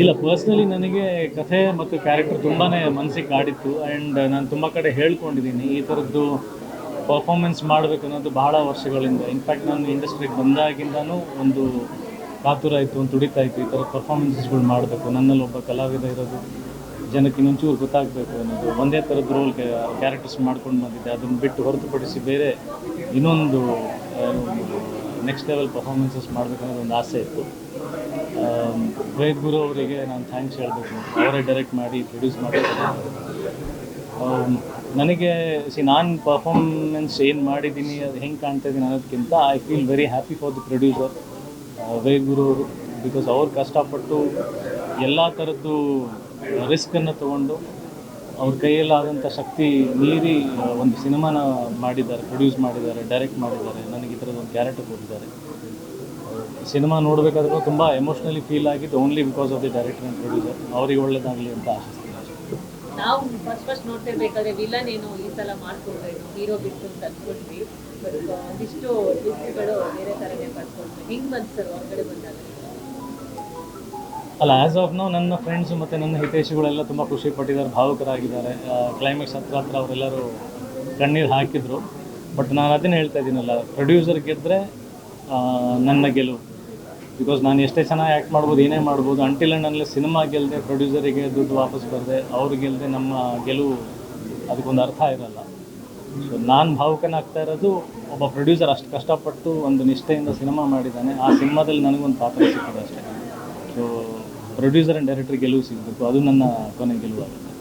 ಇಲ್ಲ ಪರ್ಸ್ನಲಿ ನನಗೆ ಕಥೆ ಮತ್ತು ಕ್ಯಾರೆಕ್ಟರ್ ತುಂಬಾ ಮನಸ್ಸಿಗೆ ಕಾಡಿತ್ತು. ಆ್ಯಂಡ್ ನಾನು ತುಂಬ ಕಡೆ ಹೇಳ್ಕೊಂಡಿದ್ದೀನಿ ಈ ಥರದ್ದು ಪರ್ಫಾರ್ಮೆನ್ಸ್ ಮಾಡಬೇಕು ಅನ್ನೋದು ಬಹಳ ವರ್ಷಗಳಿಂದ. ಇನ್ಫ್ಯಾಕ್ಟ್ ನಾನು ಇಂಡಸ್ಟ್ರಿಗೆ ಬಂದಾಗಿಂದನೂ ಒಂದು ಕಾತುರ ಇತ್ತು ಒಂದು ತುಡಿತಾ ಇತ್ತು ಈ ಥರ ಪರ್ಫಾರ್ಮೆನ್ಸಸ್ಗಳು ಮಾಡಬೇಕು. ನನ್ನಲ್ಲಿ ಒಬ್ಬ ಕಲಾವಿದ ಇರೋದು, ಜನಕ್ಕೆ ಇನ್ನೊಂಚೂರು ಗೊತ್ತಾಗಬೇಕು ಅನ್ನೋದು. ಒಂದೇ ಥರದ ರೋಲ್ ಕ್ಯಾರೆಕ್ಟರ್ಸ್ ಮಾಡ್ಕೊಂಡು ಬಂದಿದ್ದೆ. ಅದನ್ನು ಬಿಟ್ಟು ಹೊರತುಪಡಿಸಿ ಬೇರೆ ಇನ್ನೊಂದು ನೆಕ್ಸ್ಟ್ ಲೆವೆಲ್ ಪರ್ಫಾರ್ಮೆನ್ಸಸ್ ಮಾಡಬೇಕು ಅನ್ನೋದು ಒಂದು ಆಸೆ ಇತ್ತು. ವೇದ್ ಗುರು ಅವರಿಗೆ ನಾನು ಥ್ಯಾಂಕ್ಸ್ ಹೇಳಬೇಕು. ಅವರೇ ಡೈರೆಕ್ಟ್ ಮಾಡಿ ಪ್ರೊಡ್ಯೂಸ್ ಮಾಡಬೇಕು. ನನಗೆ ಸಿ ನಾನು ಪರ್ಫಾರ್ಮೆನ್ಸ್ ಏನು ಮಾಡಿದ್ದೀನಿ, ಅದು ಹೆಂಗೆ ಕಾಣ್ತಾ ಇದ್ದೀನಿ ಅನ್ನೋದಕ್ಕಿಂತ I feel very happy for the producer Ved Guru ಅವರು. ಬಿಕಾಸ್ ಅವ್ರು ಕಷ್ಟಪಟ್ಟು ಎಲ್ಲ ಥರದ್ದು ರಿಸ್ಕನ್ನು ತಗೊಂಡು ಅವ್ರ ಕೈಯಲ್ಲಾದಂಥ ಶಕ್ತಿ ಮೀರಿ ಒಂದು ಸಿನಿಮಾನ ಮಾಡಿದ್ದಾರೆ ಪ್ರೊಡ್ಯೂಸ್ ಮಾಡಿದ್ದಾರೆ ಡೈರೆಕ್ಟ್ ಮಾಡಿದ್ದಾರೆ, ನನಗೆ ಈ ಥರದ ಒಂದು ಕ್ಯಾರೆಕ್ಟರ್ ಕೊಟ್ಟಿದ್ದಾರೆ ಸಿನಿಮಾ ನೋಡಬೇಕಾದ್ರೂ ತುಂಬ ಎಮೋಷ್ನಲಿ ಫೀಲ್ ಆಗಿದ್ದು only because of the director and producer ಅವ್ರಿಗೆ ಒಳ್ಳೇದಾಗಲಿ ಅಂತ ಆಶಿಸ್ತೀನಿ. ನಾವು ಫಸ್ಟ್ ಫಸ್ಟ್ ನೋಡ್ತಿರ್ಬೇಕಾದ್ರೆ ವಿಲನ್ ಏನು ಈ ಸಲ ಮಾಡ್ಕೊಂಡ್ರೇನು ಹೀರೋ ಬಿಟ್ಟು ಅಂತ ಅನ್ಕೊಂಡ್ವಿ. ಬಟ್ ಒಂದಿಷ್ಟು ಬೇರೆ ಥರನೇ ಹೆಂಗ್ ಬಂತು ಸರ್ ಹೊರಗಡೆ ಬಂದಾಗ? ಅಲ್ಲ ಆ್ಯಸ್ ಆಫ್ ನಾವು ನನ್ನ ಫ್ರೆಂಡ್ಸು ಮತ್ತು ನನ್ನ ಹಿತೈಷಿಗಳೆಲ್ಲ ತುಂಬ ಖುಷಿ ಪಟ್ಟಿದ್ದಾರೆ, ಭಾವುಕರಾಗಿದ್ದಾರೆ. ಕ್ಲೈಮ್ಯಾಕ್ಸ್ ಹತ್ರ ಹತ್ರ ಅವರೆಲ್ಲರೂ ಕಣ್ಣೀರು ಹಾಕಿದರು. ಬಟ್ ನಾನು ಅದನ್ನು ಹೇಳ್ತಾ ಇದ್ದೀನಲ್ಲ ಪ್ರೊಡ್ಯೂಸರ್ ಗೆದ್ದರೆ ನನ್ನ ಗೆಲುವು. ಬಿಕಾಸ್ ನಾನು ಎಷ್ಟೇ ಚೆನ್ನಾಗಿ ಆ್ಯಕ್ಟ್ ಮಾಡ್ಬೋದು, ಏನೇ ಮಾಡ್ಬೋದು ಅಂಟಿಲ್ ಆ್ಯಂಡ್ ಸಿನಿಮಾ ಗೆಲ್ಲದೆ ಪ್ರೊಡ್ಯೂಸರಿಗೆ ದುಡ್ಡು ವಾಪಸ್ ಬರದೆ, ಅವ್ರು ಗೆಲ್ಲದೆ ನಮ್ಮ ಗೆಲುವು ಅದಕ್ಕೊಂದು ಅರ್ಥ ಇರಲ್ಲ. ಸೊ ನಾನು ಭಾವುಕನಾಗ್ತಾ ಇರೋದು ಒಬ್ಬ ಪ್ರೊಡ್ಯೂಸರ್ ಅಷ್ಟು ಕಷ್ಟಪಟ್ಟು ಒಂದು ನಿಷ್ಠೆಯಿಂದ ಸಿನಿಮಾ ಮಾಡಿದ್ದಾನೆ. ಆ ಸಿನಿಮಾದಲ್ಲಿ ನನಗೊಂದು ಪಾತ್ರ ಸಿಕ್ಕಿದೆ ಅಷ್ಟೇ. ಪ್ರೊಡ್ಯೂಸರ್ ಆ್ಯಂಡ್ ಡೈರೆಕ್ಟರ್ ಗೆಲುವು ಸಿಗಬೇಕು. ಅದು ನನ್ನ ಕೊನೆ ಗೆಲುವು ಆಗುತ್ತೆ